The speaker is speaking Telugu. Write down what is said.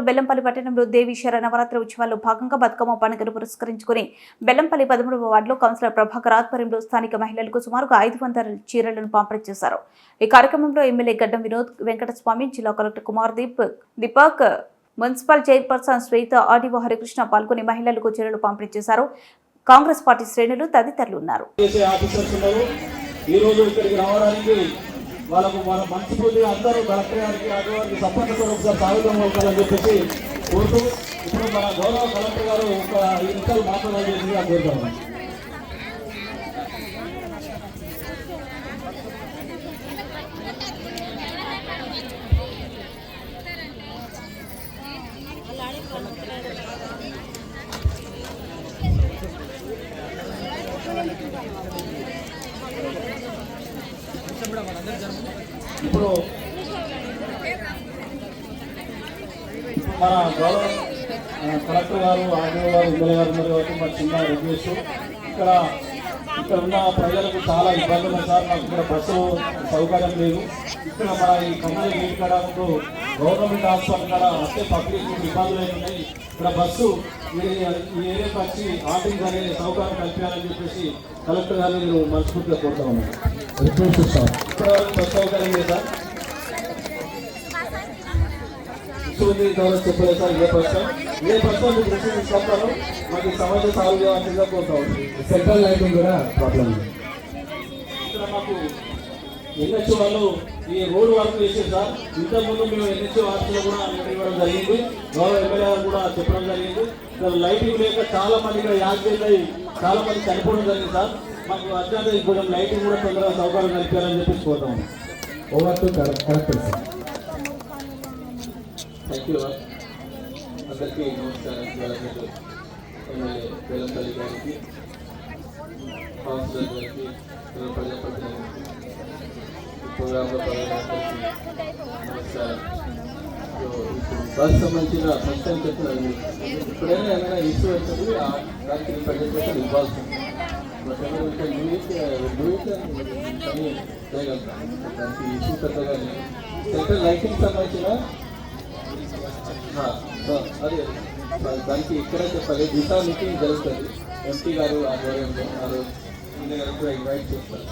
బెల్లంపల్లి పట్టణంలో దేవి శర నవరాత్రి ఉత్సవాల్లో భాగంగా బతుకమ్మ పండుగను పురస్కరించుకుని బెల్లంపల్లి పదమూడవ వార్డులో కౌన్సిలర్ ప్రభాకర్ ఆధ్వర్యంలో స్థానిక మహిళలకు సుమారుగా ఐదు వందల చీరలను పంపిణీ చేశారు. ఈ కార్యక్రమంలో ఎమ్మెల్యే గడ్డం వినోద్ వెంకటస్వామి జిల్లా collector Kumar Deep Deepak municipal chairperson Shweta RDO Harikrishna పాల్గొని మహిళలకు చీరలు పంపిణీ చేశారు. కాంగ్రెస్ పార్టీ శ్రేణులు తదితరులు ఉన్నారు. వాళ్ళకు వాళ్ళ మంచి బుద్ధి అందరూ కలెక్టర్ గారికి ఆదివారికి సపోర్ట్తో ఒకసారి స్వాగతం అవుతారని చెప్పేసి కోరుతూ ఇప్పుడు మన గౌరవ కలెక్టర్ గారు ఒక ఐదు నిమిషాలు మాట్లాడాలని కోరుతాము ఇప్పుడు మన గౌరవ కలెక్టర్ గారు ఆర్డీఓ గారు ఎమ్మెల్యే గారు ఉన్నారు కాబట్టి మా చిన్న రిక్వెస్ట్ ఇక్కడ ఇక్కడ ఉన్న ప్రజలకు చాలా ఇబ్బంది ఉంది సార్. మాకు ఇక్కడ బస్సు సౌకర్యం లేదు. ఇక్కడ మన ఈ కమ్మలి గేట్ కాడ గవర్నమెంట్ హాస్పిటల్ కాడ వస్తే పబ్లిక్ ఇబ్బందులు అవుతున్నాయి ఇక్కడ బస్సు ఈ ఏరియాకి వచ్చి ఆటింగ్ అనే సౌకర్యం కల్పించాలని చెప్పేసి కలెక్టర్ గారిని నేను మనస్ఫూర్తిగా కోరుతా ఉన్నాను. రిక్వెస్ట్ సార్ చెప్పలేదు సార్ ఇదే ప్రశ్న ఇదే ప్రశ్న మీకు రిసీవ్ తీసుకొస్తాను మాకు సమస్య సాల్వ్ చేయాల్సిందిగా కోరుతా సెంట్రల్ లైటింగ్ కూడా ప్రాబ్లం ఇక్కడ మాకు ఎన్హెచ్ వాళ్ళు ఈ రోడ్ వర్క్ చేసేది సార్ ఇంతకుముందు మేము ఎన్హెచ్ఓ ఆఫీస్లో కూడా ఇవ్వడం జరిగింది గౌరవ ఎమ్మెల్యే గారు కూడా చెప్పడం జరిగింది లైటింగ్ లేక చాలా మంది ఇక్కడ యాక్సిడెంట్ అయ్యి చాలా మంది చనిపోవడం జరిగింది సార్ మాకు అర్థం కొంచెం లైటింగ్ కూడా తొందరగా సౌకర్యం కల్పించాలని చెప్పేసి కోరుతాము over to correct sir. Thank you అందరికీ నమస్కారం. ఎమ్మెల్యే వేలంపల్లి గారికి కౌన్సిలర్ గారికి ప్రోగ్రాంలో నమస్కారం బస్ సంబంధించిన ఫస్ట్ చెప్తున్నాను ఎప్పుడైనా ఏమైనా ఇష్యూ వచ్చినప్పుడు ఆ దానికి ప్రజలు ఇవ్వాల్సి ఉంటుంది లైటింగ్ సంబంధించిన అదే దానికి ఇక్కడ చెప్పాలి దిశా మీటింగ్ జరుగుతుంది ఎంపీ గారు ఆధ్వర్యంలో వారు ఈయన గారు కూడా ఇన్వైట్ చేస్తారు